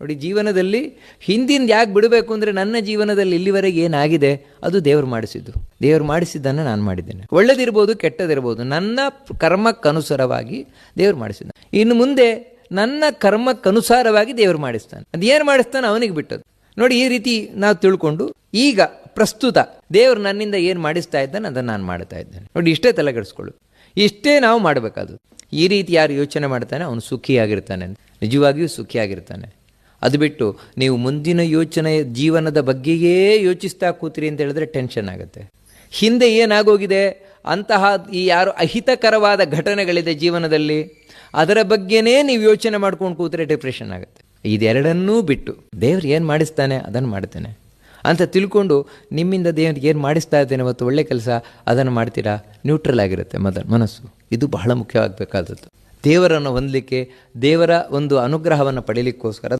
ನೋಡಿ, ಜೀವನದಲ್ಲಿ ಹಿಂದಿಂದ ಯಾಕೆ ಬಿಡಬೇಕು ಅಂದರೆ ನನ್ನ ಜೀವನದಲ್ಲಿ ಇಲ್ಲಿವರೆಗೆ ಏನಾಗಿದೆ? ಅದು ದೇವರು ಮಾಡಿಸಿದ್ದು. ದೇವರು ಮಾಡಿಸಿದ್ದನ್ನು ನಾನು ಮಾಡಿದ್ದೇನೆ. ಒಳ್ಳೆದಿರ್ಬೋದು, ಕೆಟ್ಟದಿರ್ಬೋದು, ನನ್ನ ಕರ್ಮಕ್ಕನುಸಾರವಾಗಿ ದೇವರು ಮಾಡಿಸಿದ್ದ ಇನ್ನು ಮುಂದೆ ನನ್ನ ಕರ್ಮಕ್ಕನುಸಾರವಾಗಿ ದೇವರು ಮಾಡಿಸ್ತಾನೆ. ಅದೇನು ಮಾಡಿಸ್ತಾನೆ? ಅವನಿಗೆ ಬಿಟ್ಟದ್ದು. ನೋಡಿ, ಈ ರೀತಿ ನಾವು ತಿಳ್ಕೊಂಡು ಈಗ ಪ್ರಸ್ತುತ ದೇವರು ನನ್ನಿಂದ ಏನು ಮಾಡಿಸ್ತಾ ಇದ್ದಾನೆ, ಅದನ್ನು ನಾನು ಮಾಡ್ತಾ ಇದ್ದೇನೆ. ನೋಡಿ, ಇಷ್ಟೇ ತಲೆಗೆಡಿಸ್ಕೊಳ್ಳು ಇಷ್ಟೇ ನಾವು ಮಾಡಬೇಕಾದ್ರು ಈ ರೀತಿ ಯಾರು ಯೋಚನೆ ಮಾಡ್ತಾನೆ, ಅವನು ಸುಖಿಯಾಗಿರ್ತಾನೆ. ನಿಜವಾಗಿಯೂ ಸುಖಿಯಾಗಿರ್ತಾನೆ. ಅದು ಬಿಟ್ಟು ನೀವು ಮುಂದಿನ ಯೋಚನೆ ಜೀವನದ ಬಗ್ಗೆಯೇ ಯೋಚಿಸ್ತಾ ಕೂತ್ರಿ ಅಂತ ಹೇಳಿದ್ರೆ ಟೆನ್ಷನ್ ಆಗುತ್ತೆ. ಹಿಂದೆ ಏನಾಗೋಗಿದೆ? ಅಂತಹ ಈ ಯಾರು ಅಹಿತಕರವಾದ ಘಟನೆಗಳಿದೆ ಜೀವನದಲ್ಲಿ, ಅದರ ಬಗ್ಗೆನೇ ನೀವು ಯೋಚನೆ ಮಾಡ್ಕೊಂಡು ಕೂತ್ರೆ ಡಿಪ್ರೆಷನ್ ಆಗುತ್ತೆ. ಇದೆರಡನ್ನೂ ಬಿಟ್ಟು, ದೇವ್ರು ಏನು ಮಾಡಿಸ್ತಾನೆ ಅದನ್ನು ಮಾಡ್ತೇನೆ. ಅಂತ ತಿಳ್ಕೊಂಡು ನಿಮ್ಮಿಂದ ದೇವ್ರಿಗೆ ಏನು ಮಾಡಿಸ್ತಾ ಇದ್ದೇನೆ ಮತ್ತು ಒಳ್ಳೆ ಕೆಲಸ, ಅದನ್ನು ಮಾಡ್ತೀರಾ? ನ್ಯೂಟ್ರಲ್ ಆಗಿರುತ್ತೆ ಮದ, ಮನಸ್ಸು. ಇದು ಬಹಳ ಮುಖ್ಯವಾಗಬೇಕಾದದ್ದು. ದೇವರನ್ನು ಹೊಂದಲಿಕ್ಕೆ ದೇವರ ಒಂದು ಅನುಗ್ರಹವನ್ನು ಪಡೀಲಿಕ್ಕೋಸ್ಕರ